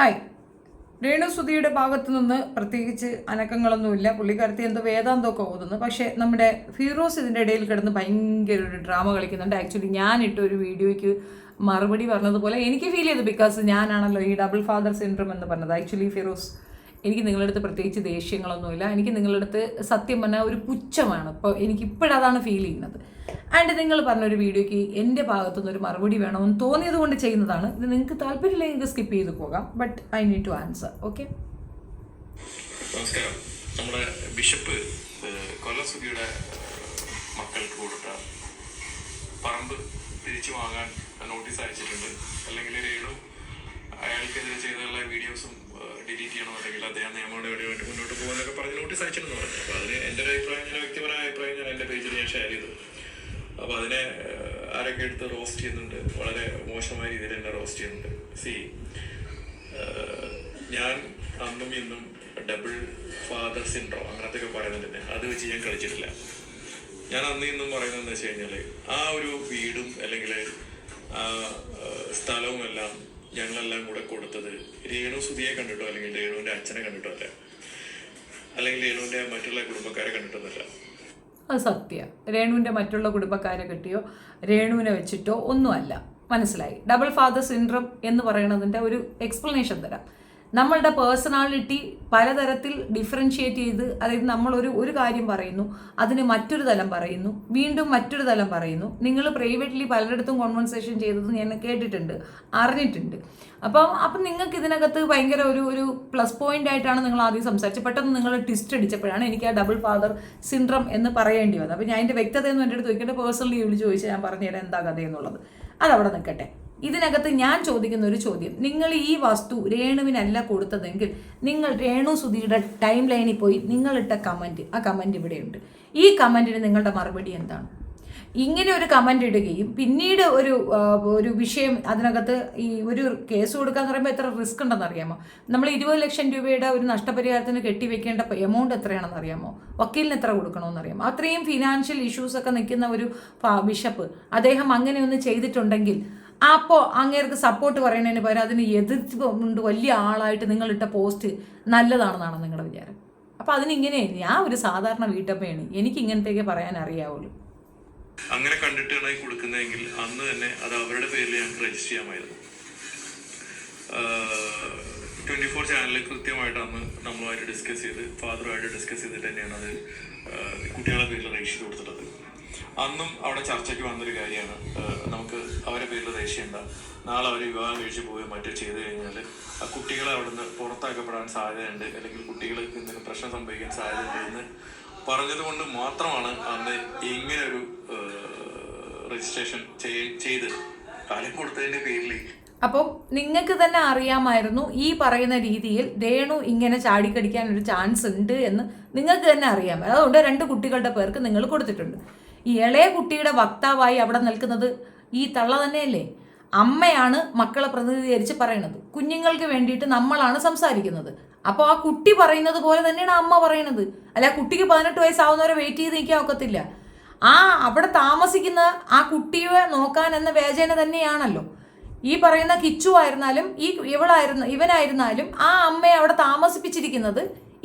Hi. രേണുസുതിയുടെ ഭാഗത്തു നിന്ന് പ്രത്യേകിച്ച് അനക്കങ്ങളൊന്നുമില്ല. പുള്ളിക്കാരത്തി എന്തോ വേദാന്തമൊക്കെ ഓതുന്നു. പക്ഷേ നമ്മുടെ ഫീറോസ് ഇതിന്റെ ഇടയിൽ കിടന്ന് ഭയങ്കര ഒരു ഡ്രാമ കളിക്കുന്നുണ്ട്. ആക്ച്വലി ഞാൻ ഇട്ട ഒരു വീഡിയോയ്ക്ക് മറുപടി പറഞ്ഞതുപോലെ എനിക്ക് ഫീൽ ചെയ്തു ബിക്കോസ് ഞാനാണല്ലോ ഈ ഡബിൾ ഫാദർ സിൻഡ്രം എന്ന് പറഞ്ഞത്. ആക്ച്വലി ഫിറോസ് എനിക്ക് നിങ്ങളുടെ അടുത്ത് പ്രത്യേകിച്ച് ദേഷ്യങ്ങളൊന്നുമില്ല. എനിക്ക് നിങ്ങളുടെ അടുത്ത് സത്യം പറഞ്ഞാൽ ഒരു പുച്ഛമാണ്. ഇപ്പോൾ എനിക്ക് ഇപ്പോഴതാണ് ഫീൽ ചെയ്യുന്നത്. ആൻഡ് നിങ്ങൾ പറഞ്ഞൊരു വീഡിയോയ്ക്ക് എന്റെ ഭാഗത്തുനിന്ന് ഒരു മറുപടി വേണമെന്ന് തോന്നിയത് കൊണ്ട് ചെയ്യുന്നതാണ്. ഇത് നിങ്ങൾക്ക് താല്പര്യമില്ലെങ്കിൽ സ്കിപ്പ് ചെയ്ത് പോകാം. But I need to answer okay നമസ്കാരം. നമ്മുടെ ബിഷപ്പ് കൊല്ലസുഖിയുടെ മക്കൾക്ക് കൊടുത്ത പറമ്പ് തിരിച്ചു വാങ്ങാൻ നോട്ടീസ് അയച്ചിട്ടുണ്ട്. അല്ലെങ്കിൽ അയാൾക്കെതിരെ ചെയ്തുള്ള വീഡിയോസും ഡിലീറ്റ് അല്ലെങ്കിൽ അദ്ദേഹം നിയമനടപടിയുമായിട്ട് മുന്നോട്ട് പോകുന്നൊക്കെ പറഞ്ഞ് നോട്ടീസ് അയച്ചിട്ടുണ്ടെന്ന് പറഞ്ഞു. അപ്പോൾ അതിന് എന്റെ ഒരു അഭിപ്രായം ഞാൻ വ്യക്തിപരമായ അഭിപ്രായം ഞാൻ എന്റെ പേജിൽ ഞാൻ ഷെയർ ചെയ്തു. അപ്പോൾ അതിനെ ആരൊക്കെ എടുത്ത് റോസ്റ്റ് ചെയ്യുന്നുണ്ട് വളരെ മോശമായ രീതിയിൽ എന്നെ റോസ്റ്റ് ചെയ്യുന്നുണ്ട്. സി ഞാൻ അന്നും ഇന്നും ഡബിൾ ഫാദർ സിൻഡ്രോ അങ്ങനത്തെ ഒക്കെ പറയുന്നുണ്ട് അത് വെച്ച് ഞാൻ കളിച്ചിട്ടില്ല. ഞാൻ അന്ന് ഇന്നും പറയുന്നതെന്ന് വെച്ച് കഴിഞ്ഞാൽ ആ ഒരു വീടും അല്ലെങ്കിൽ ആ സ്ഥലവും എല്ലാം ഞങ്ങളെല്ലാം കൂടെ കൊടുത്തത് രേണു സുധിയെ കണ്ടിട്ടോ? അല്ലെങ്കിൽ രേണുവിന്റെ അച്ഛനെ കണ്ടിട്ടോ അല്ല? അല്ലെങ്കിൽ രേണുവിന്റെ മറ്റുള്ള കുടുംബക്കാരെ കണ്ടിട്ടൊന്നല്ല അത് സത്യ. രേണുവിന്റെ മറ്റുള്ള കുടുംബക്കാരെ കിട്ടിയോ? രേണുവിനെ വെച്ചിട്ടോ? ഒന്നുമല്ല. മനസ്സിലായി. ഡബിൾ ഫാദർ സിൻഡ്രം എന്ന് പറയുന്നതിന്റെ ഒരു എക്സ്പ്ലനേഷൻ തരാം. നമ്മളുടെ പേഴ്സണാലിറ്റി പലതരത്തിൽ ഡിഫറൻഷിയേറ്റ് ചെയ്ത് അതായത് നമ്മളൊരു ഒരു കാര്യം പറയുന്നു അതിന് മറ്റൊരു തലം പറയുന്നു വീണ്ടും മറ്റൊരു തലം പറയുന്നു. നിങ്ങൾ പ്രൈവറ്റ്ലി പലയിടത്തും കോൺവെർസേഷൻ ചെയ്തത് ഞാൻ കേട്ടിട്ടുണ്ട് അറിഞ്ഞിട്ടുണ്ട്. അപ്പം അപ്പം നിങ്ങൾക്ക് ഇതിനകത്ത് ഭയങ്കര ഒരു ഒരു പ്ലസ് പോയിന്റ് ആയിട്ടാണ് നിങ്ങൾ ആദ്യം സംസാരിച്ചത്. പെട്ടെന്ന് നിങ്ങൾ ട്വിസ്റ്റ് അടിച്ചപ്പോഴാണ് എനിക്ക് ആ ഡബിൾ ഫാദർ സിൻഡ്രം എന്ന് പറയേണ്ടി വന്നത്. അപ്പം ഞാൻ അതിന്റെ എന്ന് എന്റെ അടുത്ത് ചോദിക്കേണ്ട. പേഴ്സണലി വിളിച്ച് ചോദിച്ചാൽ ഞാൻ പറഞ്ഞുതരാം എന്താ കഥയെന്നുള്ളത്. അതവിടെ നിൽക്കട്ടെ. ഇതിനകത്ത് ഞാൻ ചോദിക്കുന്ന ഒരു ചോദ്യം. നിങ്ങൾ ഈ വസ്തു രേണുവിനല്ല കൊടുത്തതെങ്കിൽ നിങ്ങൾ രേണു സുധിയുടെ ടൈം ലൈനിൽ പോയി നിങ്ങളിട്ട കമന്റ് ആ കമന്റ് ഇവിടെയുണ്ട്. ഈ കമന്റിന് നിങ്ങളുടെ മറുപടി എന്താണ്? ഇങ്ങനെ ഒരു കമന്റ് ഇടുകയും പിന്നീട് ഒരു ഒരു വിഷയം അതിനകത്ത് ഈ ഒരു കേസ് കൊടുക്കാന്ന് പറയുമ്പോൾ എത്ര റിസ്ക് ഉണ്ടെന്ന് അറിയാമോ? നമ്മൾ ഇരുപത് ലക്ഷം രൂപയുടെ ഒരു നഷ്ടപരിഹാരത്തിന് കെട്ടിവെക്കേണ്ട എമൗണ്ട് എത്രയാണെന്ന് അറിയാമോ? വക്കീലിന് എത്ര കൊടുക്കണമെന്ന് അറിയാമോ? അത്രയും ഫിനാൻഷ്യൽ ഇഷ്യൂസൊക്കെ നിൽക്കുന്ന ഒരു ബിഷപ്പ് അദ്ദേഹം അങ്ങനെ ഒന്ന് ചെയ്തിട്ടുണ്ടെങ്കിൽ അപ്പോൾ അങ്ങേർക്ക് സപ്പോർട്ട് പറയുന്നതിന് പകരം അതിന് കൊണ്ട് വലിയ ആളായിട്ട് നിങ്ങളിട്ട പോസ്റ്റ് നല്ലതാണെന്നാണ് നിങ്ങളുടെ വിചാരം. അപ്പോൾ അതിനിങ്ങനെ ഞാൻ ഒരു സാധാരണ വീട്ടമ്മയാണ്. എനിക്ക് ഇങ്ങനത്തേക്ക് പറയാൻ അറിയാവുള്ളൂ. അങ്ങനെ കണ്ടിട്ടാണ് കൊടുക്കുന്നതെങ്കിൽ അന്ന് തന്നെ അത് അവരുടെ പേരിൽ ഞങ്ങൾക്ക് രജിസ്റ്റർ ചെയ്യാമായിരുന്നു. ട്വന്റി ഫോർ ചാനലിൽ കൃത്യമായിട്ട് അന്ന് നമ്മളുമായിട്ട് ഡിസ്കസ് ചെയ്ത് ഫാദറുമായിട്ട് ഡിസ്കസ് ചെയ്തിട്ട് തന്നെയാണ് അത് കുട്ടികളുടെ പേരിൽ രജിസ്റ്റർ കൊടുത്തിട്ടത്. അന്നും അവിടെ ചർച്ചയ്ക്ക് വന്നൊരു കാര്യമാണ്. നമുക്ക് അവരെ പേരിൽ ദേഷ്യം നാളെ അവർ വിവാഹം കഴിച്ച് പോയി മറ്റോ ചെയ്തു കഴിഞ്ഞാൽ ആ കുട്ടികളെ അവിടുന്ന് പുറത്താക്കപ്പെടാൻ സാധ്യതയുണ്ട്. അല്ലെങ്കിൽ കുട്ടികൾക്ക് എന്തെങ്കിലും പ്രശ്നം സംഭവിക്കാൻ സാധ്യതയുണ്ട് എന്ന് പറഞ്ഞത് കൊണ്ട് മാത്രമാണ് അന്ന് ഇങ്ങനെ ഒരു രജിസ്ട്രേഷൻ ചെയ്ത് കാലം കൊടുത്തതിന്റെ പേരിൽ അപ്പോൾ നിങ്ങൾക്ക് തന്നെ അറിയാമായിരുന്നു ഈ പറയുന്ന രീതിയിൽ രേണു ഇങ്ങനെ ചാടിക്കടിക്കാൻ ഒരു ചാൻസ് ഉണ്ട് എന്ന് നിങ്ങൾക്ക് തന്നെ അറിയാം. അതുകൊണ്ട് രണ്ട് കുട്ടികളുടെ പേർക്ക് നിങ്ങൾ കൊടുത്തിട്ടുണ്ട്. ഈ ഇളയ കുട്ടിയുടെ വക്താവായി അവിടെ നിൽക്കുന്നത് ഈ തള്ള തന്നെയല്ലേ? അമ്മയാണ് മക്കളെ പ്രതിനിധീകരിച്ച് പറയുന്നത് കുഞ്ഞുങ്ങൾക്ക് വേണ്ടിയിട്ട് നമ്മളാണ് സംസാരിക്കുന്നത്. അപ്പോൾ ആ കുട്ടി പറയുന്നത് പോലെ തന്നെയാണ് അമ്മ പറയുന്നത് അല്ല കുട്ടിക്ക് പതിനെട്ട് വയസ്സാവുന്നവരെ വെയിറ്റ് ചെയ്ത് നിൽക്കാൻ ഒക്കത്തില്ല. ആ അവിടെ താമസിക്കുന്ന ആ കുട്ടിയെ നോക്കാൻ എന്ന വേചന തന്നെയാണല്ലോ. ഈ പറയുന്ന കിച്ചു ആയിരുന്നാലും ഈ ഇവളായിരുന്നു ഇവനായിരുന്നാലും ആ അമ്മയെ അവിടെ താമസിപ്പിച്ചിരിക്കുന്നത്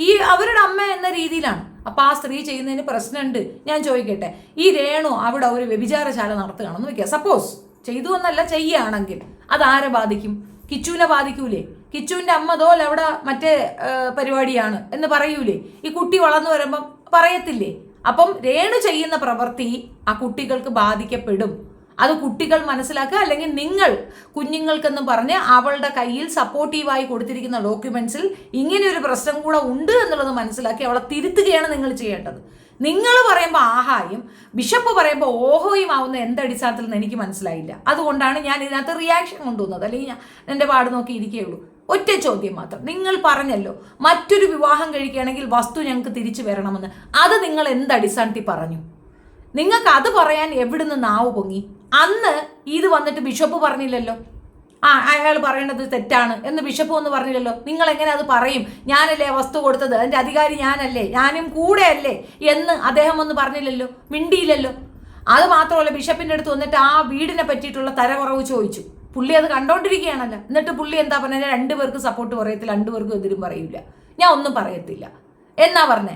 ഈ അവരുടെ അമ്മ എന്ന രീതിയിലാണ്. അപ്പൊ ആ സ്ത്രീ ചെയ്യുന്നതിന് പ്രശ്നമുണ്ട്. ഞാൻ ചോദിക്കട്ടെ ഈ രേണു അവിടെ ഒരു വ്യഭിചാരശാല നടത്തുകയാണെന്ന് വെക്കുക. സപ്പോസ് ചെയ്തു എന്നല്ല ചെയ്യുകയാണെങ്കിൽ അതാരെ ബാധിക്കും? കിച്ചുവിനെ ബാധിക്കൂലേ? കിച്ചുവിന്റെ അമ്മ തോൽ അവിടെ മറ്റേ പരിപാടിയാണ് എന്ന് പറയൂലേ? ഈ കുട്ടി വളർന്നു വരുമ്പം പറയത്തില്ലേ? അപ്പം രേണു ചെയ്യുന്ന പ്രവൃത്തി ആ കുട്ടികൾക്ക് ബാധിക്കപ്പെടും. അത് കുട്ടികൾ മനസ്സിലാക്കുക അല്ലെങ്കിൽ നിങ്ങൾ കുഞ്ഞുങ്ങൾക്കെന്ന് പറഞ്ഞ് അവളുടെ കയ്യിൽ സപ്പോർട്ടീവായി കൊടുത്തിരിക്കുന്ന ഡോക്യുമെൻസിൽ ഇങ്ങനെ ഒരു പ്രശ്നം കൂടെ ഉണ്ട് എന്നുള്ളത് മനസ്സിലാക്കി അവളെ തിരുത്തുകയാണ് നിങ്ങൾ ചെയ്യേണ്ടത്. നിങ്ങൾ പറയുമ്പോൾ ആഹായും ബിഷപ്പ് പറയുമ്പോൾ ഓഹോയും ആവുന്ന എന്തടിസ്ഥാനത്തിൽ നിന്ന് എനിക്ക് മനസ്സിലായില്ല. അതുകൊണ്ടാണ് ഞാൻ ഇതിനകത്ത് റിയാക്ഷൻ കൊണ്ടുവന്നത്. അല്ലെങ്കിൽ ഞാൻ എന്റെ പാട് നോക്കി ഇരിക്കുകയുള്ളൂ ഒറ്റ ചോദ്യം മാത്രം. നിങ്ങൾ പറഞ്ഞല്ലോ മറ്റൊരു വിവാഹം കഴിക്കുകയാണെങ്കിൽ വസ്തു ഞങ്ങൾക്ക് തിരിച്ചു വരണമെന്ന്. അത് നിങ്ങൾ എന്തടിസ്ഥാനത്തിൽ പറഞ്ഞു? നിങ്ങൾക്ക് അത് പറയാൻ എവിടുന്ന് നാവ് പൊങ്ങി? അന്ന് ഇത് വന്നിട്ട് ബിഷപ്പ് പറഞ്ഞില്ലല്ലോ. ആ അയാൾ പറയേണ്ടത് തെറ്റാണ് എന്ന് ബിഷപ്പ് ഒന്ന് പറഞ്ഞില്ലല്ലോ. നിങ്ങൾ എങ്ങനെ അത് പറയും? ഞാനല്ലേ വസ്തു കൊടുത്തത്? എന്റെ അധികാരി ഞാനല്ലേ? ഞാനും കൂടെ അല്ലേ എന്ന് അദ്ദേഹം ഒന്ന് പറഞ്ഞില്ലല്ലോ. മിണ്ടിയില്ലല്ലോ. അത് മാത്രമല്ല ബിഷപ്പിന്റെ അടുത്ത് വന്നിട്ട് ആ വീടിനെ പറ്റിയിട്ടുള്ള തരകുറവ് ചോദിച്ചു. പുള്ളി അത് കണ്ടോണ്ടിരിക്കുകയാണല്ലോ. എന്നിട്ട് പുള്ളി എന്താ പറഞ്ഞാൽ രണ്ടുപേർക്ക് സപ്പോർട്ട് പറയത്തില്ല രണ്ടുപേർക്കും എതിരും പറയില്ല ഞാൻ ഒന്നും പറയത്തില്ല. എന്നാ പറഞ്ഞേ?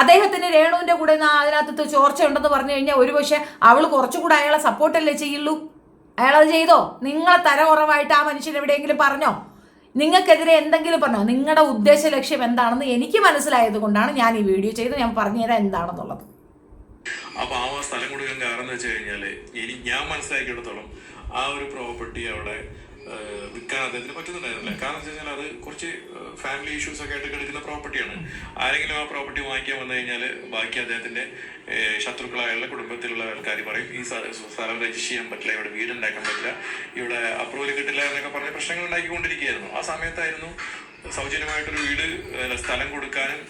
അദ്ദേഹത്തിന് രേണുവിന്റെ കൂടെ അതിനകത്ത് ചോർച്ച ഉണ്ടെന്ന് പറഞ്ഞു കഴിഞ്ഞാൽ ഒരുപക്ഷെ അവൾ കുറച്ചുകൂടെ അയാളെ സപ്പോർട്ടല്ലേ ചെയ്യുള്ളൂ? അയാളത് ചെയ്തോ? നിങ്ങളെ തര കുറവായിട്ട് ആ മനുഷ്യൻ എവിടെയെങ്കിലും പറഞ്ഞോ? നിങ്ങൾക്കെതിരെ എന്തെങ്കിലും പറഞ്ഞോ? നിങ്ങളുടെ ഉദ്ദേശ ലക്ഷ്യം എന്താണെന്ന് എനിക്ക് മനസ്സിലായത് കൊണ്ടാണ് ഞാൻ ഈ വീഡിയോ ചെയ്ത് ഞാൻ പറഞ്ഞുതരാം എന്താണെന്നുള്ളത്. അപ്പൊ ആ സ്ഥലം കൊടുക്കാൻ കാരണം എന്ന് വെച്ച് കഴിഞ്ഞാൽ ഞാൻ മനസ്സിലാക്കിയെടുത്തോളം ആ ഒരു പ്രോപ്പർട്ടി അവിടെ വിൽക്കാൻ അദ്ദേഹത്തിന് പറ്റുന്നുണ്ടായിരുന്നില്ല. കാരണം വെച്ച് കഴിഞ്ഞാൽ അത് കുറച്ച് ഫാമിലി ഇഷ്യൂസ് ഒക്കെ ആയിട്ട് കിടക്കുന്ന പ്രോപ്പർട്ടിയാണ് ആരെങ്കിലും ആ പ്രോപ്പർട്ടി വാങ്ങിക്കാൻ വന്നു കഴിഞ്ഞാൽ ബാക്കി അദ്ദേഹത്തിന്റെ ശത്രുക്കളായുള്ള കുടുംബത്തിലുള്ള ആൾക്കാർ പറയും ഈ സ്ഥ- സ്ഥലം രജിസ്റ്റർ ചെയ്യാൻ പറ്റില്ല ഇവിടെ വീട് ഉണ്ടാക്കാൻ പറ്റില്ല ഇവിടെ അപ്രൂവൽ കിട്ടില്ല എന്നൊക്കെ പറഞ്ഞ് പ്രശ്നങ്ങൾ ഉണ്ടാക്കിക്കൊണ്ടിരിക്കുകയായിരുന്നു. ആ സമയത്തായിരുന്നു സൗജന്യമായിട്ടൊരു വീട് സ്ഥലം കൊടുക്കാനും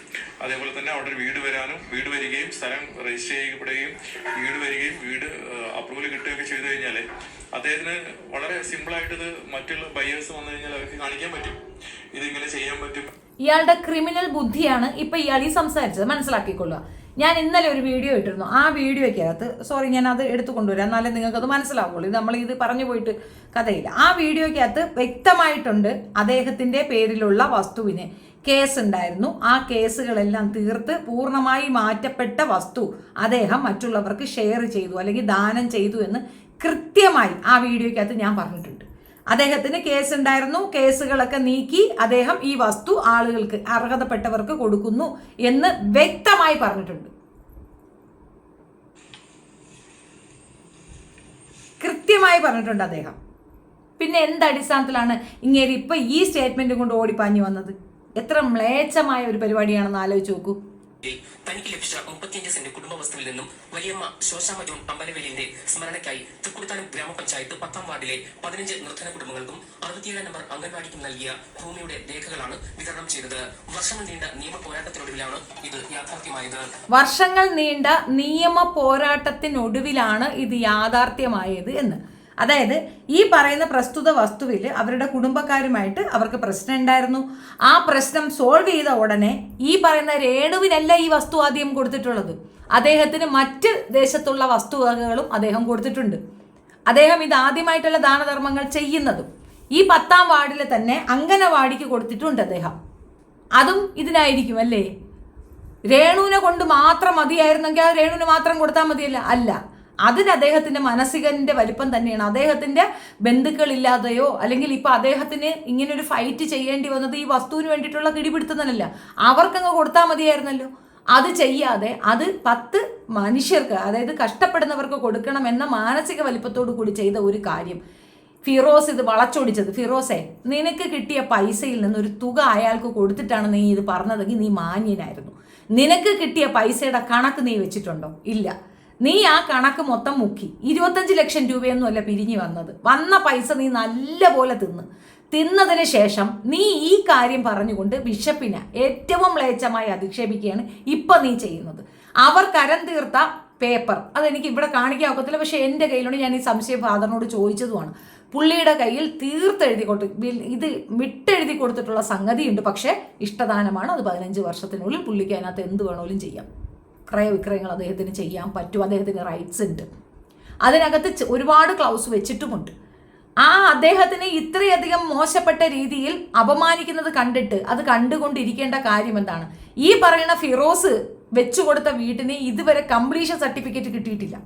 അതേപോലെ തന്നെ അവിടെ ഒരു വീട് വരാനും വീട് വരികയും സ്ഥലം രജിസ്റ്റർ ചെയ്യപ്പെടുകയും വീട് വരികയും വീട് അപ്രൂവൽ കിട്ടുകയൊക്കെ ചെയ്തു കഴിഞ്ഞാൽ അദ്ദേഹത്തിന് വളരെ സിമ്പിളായിട്ട് ഇത് മറ്റുള്ള ബയേഴ്സ് വന്നു കഴിഞ്ഞാൽ അവർക്ക് കാണിക്കാൻ പറ്റും. ഇതിങ്ങനെ ചെയ്യാൻ പറ്റും. ഇയാളുടെ ക്രിമിനൽ ബുദ്ധിയാണ് ഇപ്പൊ ഇയാൾ ഈ സംസാരിച്ചത്. മനസ്സിലാക്കിക്കൊള്ളുക. ഞാൻ ഇന്നലെ ഒരു വീഡിയോ ഇട്ടിരുന്നു. ആ വീഡിയോയ്ക്കകത്ത് സോറി ഞാൻ അത് എടുത്തു കൊണ്ടുവരാം. എന്നാലേ നിങ്ങൾക്ക് അത് മനസ്സിലാവുള്ളൂ നമ്മൾ ഇത് പറഞ്ഞു പോയിട്ട് കഥയില്ല. ആ വീഡിയോയ്ക്കകത്ത് വ്യക്തമായിട്ടുണ്ട് അദ്ദേഹത്തിന്റെ പേരിലുള്ള വസ്തുവിന് കേസ് ഉണ്ടായിരുന്നു. ആ കേസുകളെല്ലാം തീർത്ത് പൂർണമായി മാറ്റപ്പെട്ട വസ്തു അദ്ദേഹം മറ്റുള്ളവർക്ക് ഷെയർ ചെയ്തു അല്ലെങ്കിൽ ദാനം ചെയ്തു എന്ന് കൃത്യമായി ആ വീഡിയോയ്ക്കകത്ത് ഞാൻ പറഞ്ഞിട്ടുണ്ട്. അദ്ദേഹത്തിന് കേസ് ഉണ്ടായിരുന്നു. കേസുകളൊക്കെ നീക്കി അദ്ദേഹം ഈ വസ്തു ആളുകൾക്ക് അർഹതപ്പെട്ടവർക്ക് കൊടുക്കുന്നു എന്ന് വ്യക്തമായി പറഞ്ഞിട്ടുണ്ട്. കൃത്യമായി പറഞ്ഞിട്ടുണ്ട് അദ്ദേഹം. പിന്നെ എന്ത് അടിസ്ഥാനത്തിലാണ് ഇങ്ങേര് ഇപ്പൊ ഈ സ്റ്റേറ്റ്മെന്റ് കൊണ്ട് ഓടിപ്പാഞ്ഞു വന്നത്? എത്ര മ്ലേച്ഛമായ ഒരു പരിപാടിയാണെന്ന് ആലോചിച്ച് നോക്കൂ. തനിക്ക് ലഭിച്ച മുപ്പത്തിയഞ്ച് സെന്റ് കുടുംബ വസ്തുവിൽ നിന്നും വലിയമ്മ ശോശാമ ജോൺ അമ്പലവേലിന്റെ സ്മരണയ്ക്കായി തൃക്കുടുത്താനം ഗ്രാമപഞ്ചായത്ത് പത്താം വാർഡിലെ പതിനഞ്ച് നിർധന കുടുംബങ്ങൾക്കും അറുപത്തിയേഴ് നമ്പർ അംഗൻവാടിക്കും നൽകിയ ഭൂമിയുടെ രേഖകളാണ് വിതരണം ചെയ്തത്. വർഷങ്ങൾ നീണ്ട നിയമ പോരാട്ടത്തിനൊടുവിലാണ് ഇത് യാഥാർത്ഥ്യമായത്. വർഷങ്ങൾ നീണ്ട നിയമ പോരാട്ടത്തിനൊടുവിലാണ് ഇത് യാഥാർത്ഥ്യമായത് എന്ന്. അതായത് ഈ പറയുന്ന പ്രസ്തുത വസ്തുവിൽ അവരുടെ കുടുംബക്കാരുമായിട്ട് അവർക്ക് പ്രശ്നം ഉണ്ടായിരുന്നു. ആ പ്രശ്നം സോൾവ് ചെയ്ത ഉടനെ ഈ പറയുന്ന രേണുവിനല്ല ഈ വസ്തു ആദ്യം കൊടുത്തിട്ടുള്ളത്. അദ്ദേഹത്തിന് മറ്റ് ദേശത്തുള്ള വസ്തുവകകളും അദ്ദേഹം കൊടുത്തിട്ടുണ്ട്. അദ്ദേഹം ഇത് ആദ്യമായിട്ടുള്ള ദാനധർമ്മങ്ങൾ ചെയ്യുന്നതും ഈ പത്താം വാർഡിൽ തന്നെ അങ്കനവാടിക്ക് കൊടുത്തിട്ടുണ്ട് അദ്ദേഹം. അതും ഇതിനായിരിക്കും അല്ലേ? രേണുവിനെ കൊണ്ട് മാത്രം മതിയായിരുന്നെങ്കിൽ ആ രേണുവിന് മാത്രം കൊടുത്താൽ മതിയല്ല. അല്ല. അതിന് അദ്ദേഹത്തിന്റെ മനസ്സികന്റെ വലിപ്പം തന്നെയാണ്. അദ്ദേഹത്തിന്റെ ബന്ധുക്കളില്ലാതെയോ അല്ലെങ്കിൽ ഇപ്പൊ അദ്ദേഹത്തിന് ഇങ്ങനെ ഒരു ഫൈറ്റ് ചെയ്യേണ്ടി വന്നത് ഈ വസ്തുവിന് വേണ്ടിയിട്ടുള്ള കിടിപിടുത്തുന്നതല്ല അവർക്കങ്ങ് കൊടുത്താൽ മതിയായിരുന്നല്ലോ. അത് ചെയ്യാതെ അത് പത്ത് മനുഷ്യർക്ക് അതായത് കഷ്ടപ്പെടുന്നവർക്ക് കൊടുക്കണം എന്ന മാനസിക വലിപ്പത്തോടു കൂടി ചെയ്ത ഒരു കാര്യം. ഫിറോസ് ഇത് വളച്ചൊടിച്ചത്. ഫിറോസെ നിനക്ക് കിട്ടിയ പൈസയിൽ നിന്ന് ഒരു തുക അയാൾക്ക് കൊടുത്തിട്ടാണ് നീ ഇത് പറഞ്ഞതെങ്കിൽ നീ മാന്യനായിരുന്നു. നിനക്ക് കിട്ടിയ പൈസയുടെ കണക്ക് നീ വെച്ചിട്ടുണ്ടോ? ഇല്ല. നീ ആ കണക്ക് മൊത്തം മുക്കി. ഇരുപത്തഞ്ച് ലക്ഷം രൂപയൊന്നും അല്ല പിരിഞ്ഞു വന്നത്. വന്ന പൈസ നീ നല്ലപോലെ തിന്ന്. തിന്നതിന് ശേഷം നീ ഈ കാര്യം പറഞ്ഞുകൊണ്ട് ബിഷപ്പിനെ ഏറ്റവും മ്ലേച്ഛമായി അധിക്ഷേപിക്കുകയാണ് ഇപ്പൊ നീ ചെയ്യുന്നത്. അവർ കരം തീർത്ത പേപ്പർ അതെനിക്ക് ഇവിടെ കാണിക്കാൻ ഒക്കത്തില്ല പക്ഷെ എന്റെ കയ്യിലുണ്ട്. ഞാൻ ഈ സംശയം ഫാദറിനോട് ചോദിച്ചതുമാണ്. പുള്ളിയുടെ കയ്യിൽ തീർത്തെഴുതി കൊടുത്ത് ഇത് വിട്ടെഴുതി കൊടുത്തിട്ടുള്ള സംഗതിയുണ്ട് പക്ഷേ ഇഷ്ടദാനമാണ്. അത് പതിനഞ്ച് വർഷത്തിനുള്ളിൽ പുള്ളിക്ക് അതിനകത്ത് എന്ത് വേണമെങ്കിലും ചെയ്യാം. ക്രയവിക്രയങ്ങൾ അദ്ദേഹത്തിന് ചെയ്യാൻ പറ്റും. അദ്ദേഹത്തിന് റൈറ്റ്സ് ഉണ്ട്. അതിനകത്ത് ഒരുപാട് ക്ലൗസ് വെച്ചിട്ടുമുണ്ട്. ആ അദ്ദേഹത്തിന് ഇത്രയധികം മോശപ്പെട്ട രീതിയിൽ അപമാനിക്കുന്നത് കണ്ടിട്ട് അത് കണ്ടുകൊണ്ടിരിക്കേണ്ട കാര്യം എന്താണ്? ഈ പറയുന്ന ഫിറോസ് വെച്ചു കൊടുത്ത വീട്ടിന് ഇതുവരെ കംപ്ലീഷൻ സർട്ടിഫിക്കറ്റ് കിട്ടിയിട്ടില്ല.